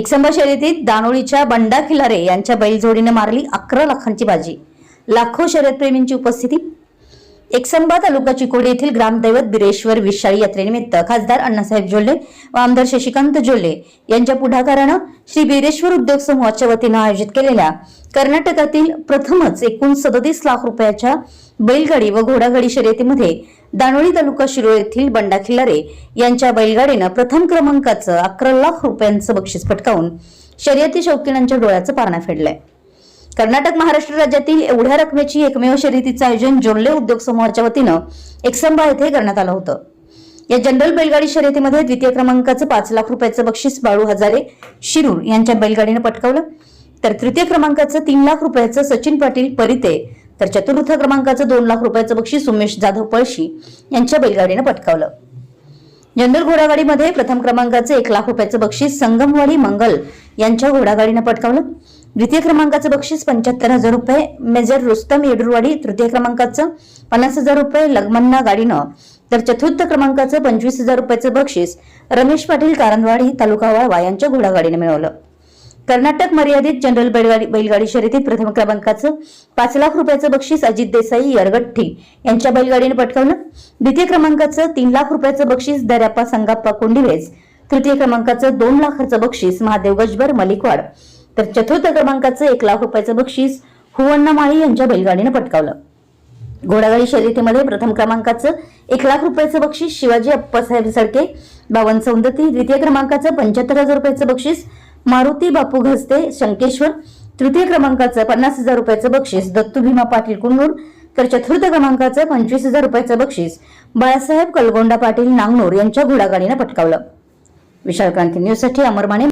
एकसंबा शर्यतीत दानोळीच्या बंडा खिलारे यांच्या बैलजोडीने मारली अकरा लाखांची बाजी. लाखो शर्यतप्रेमींची उपस्थिती एकसंबा तालुका चिकोडी येथील ग्रामदैवत बिरेश्वर विशाळी यात्रेनिमित्त खासदार अण्णासाहेब जोल्ले व आमदार शशिकांत जोल्ले यांच्या पुढाकारानं श्री बिरेश्वर उद्योग समूहाच्या वतीनं आयोजित केलेल्या कर्नाटकातील प्रथमच एकूण सदतीस लाख रुपयाच्या बैलगाडी व घोडागाडी शर्यतीमध्ये दानोळी तालुका शिरोळ येथील बंडा खिल्लारे यांच्या बैलगाडीनं प्रथम क्रमांकाचं अकरा लाख रुपयांचं बक्षीस पटकावून शर्यती शौकीनांच्या डोळ्याचं पारणा फेडलंय. कर्नाटक महाराष्ट्र राज्यातील एवढ्या रकमेची एकमेव शर्यतीचं आयोजन जोल्ले उद्योग समूहाच्या वतीनं एकसंबा येथे करण्यात आलं होतं. या जनरल बैलगाडी शर्यतीमध्ये द्वितीय क्रमांकाचं पाच लाख रुपयाचं बक्षीस बाळू हजारे शिरूर यांच्या बैलगाडीनं पटकावलं. तर तृतीय क्रमांकाचं तीन लाख रुपयाचं सचिन पाटील परिते तर चतुर्थ क्रमांकाचं दोन लाख रुपयाचं बक्षीस उमेश जाधव पळशी यांच्या बैलगाडीनं पटकावलं. जनरल घोडागाडीमध्ये प्रथम क्रमांकाचं एक लाख रुपयाचं बक्षीस संगमवाडी मंगल यांच्या घोडागाडीनं पटकावलं. द्वितीय क्रमांकाचं बक्षीस पंच्याहत्तर हजार रुपये. मेजर रुस्तम येडुरवाडी तृतीय क्रमांकाचं पन्नास हजार रुपये. लगमन्ना गाडीनं. तर चतुर्थ क्रमांकाचं पंचवीस हजार रुपयाचं बक्षीस रमेश पाटील कारंदवाडी तालुका वाळवा यांच्या घोडागाडीनं मिळवलं. कर्नाटक मर्यादित जनरल बैलगाडी बैलगाडी शर्यतीत प्रथम क्रमांकाचं पाच लाख रुपयाचं बक्षीस अजित देसाई यरगट्टी यांच्या बैलगाडीने पटकावलं. द्वितीय क्रमांकाचं तीन लाख रुपयाचं बक्षीस दर्याप्पा संगाप्पा कोंडिवेज तृतीय क्रमांकाचं दोन लाखाचं बक्षीस महादेव गजबर मलिकवाड. तर चतुर्थ क्रमांकाचं एक लाख रुपयाचं बक्षीस हुवण्णा माळी यांच्या बैलगाडीनं पटकावलं. घोडागाडी शर्यतीमध्ये प्रथम क्रमांकाचं एक लाख रुपयाचं बक्षीस शिवाजी अप्पासाहेब सडके बावन सौंदती द्वितीय क्रमांकाचं पंच्याहत्तर हजार रुपयाचं बक्षीस मारुती बापू घसते शंकेश्वर तृतीय क्रमांकाचं पन्नास हजार रुपयाचं बक्षीस दत्तू भीमा पाटील कुंडूर तर चतुर्थ क्रमांकाचं पंचवीस हजार रुपयाचं बक्षीस बाळासाहेब कलगोंडा पाटील नांगनूर यांच्या घोडागाडीनं पटकावलं. विशाल क्रांती न्यूजसाठी अमर माने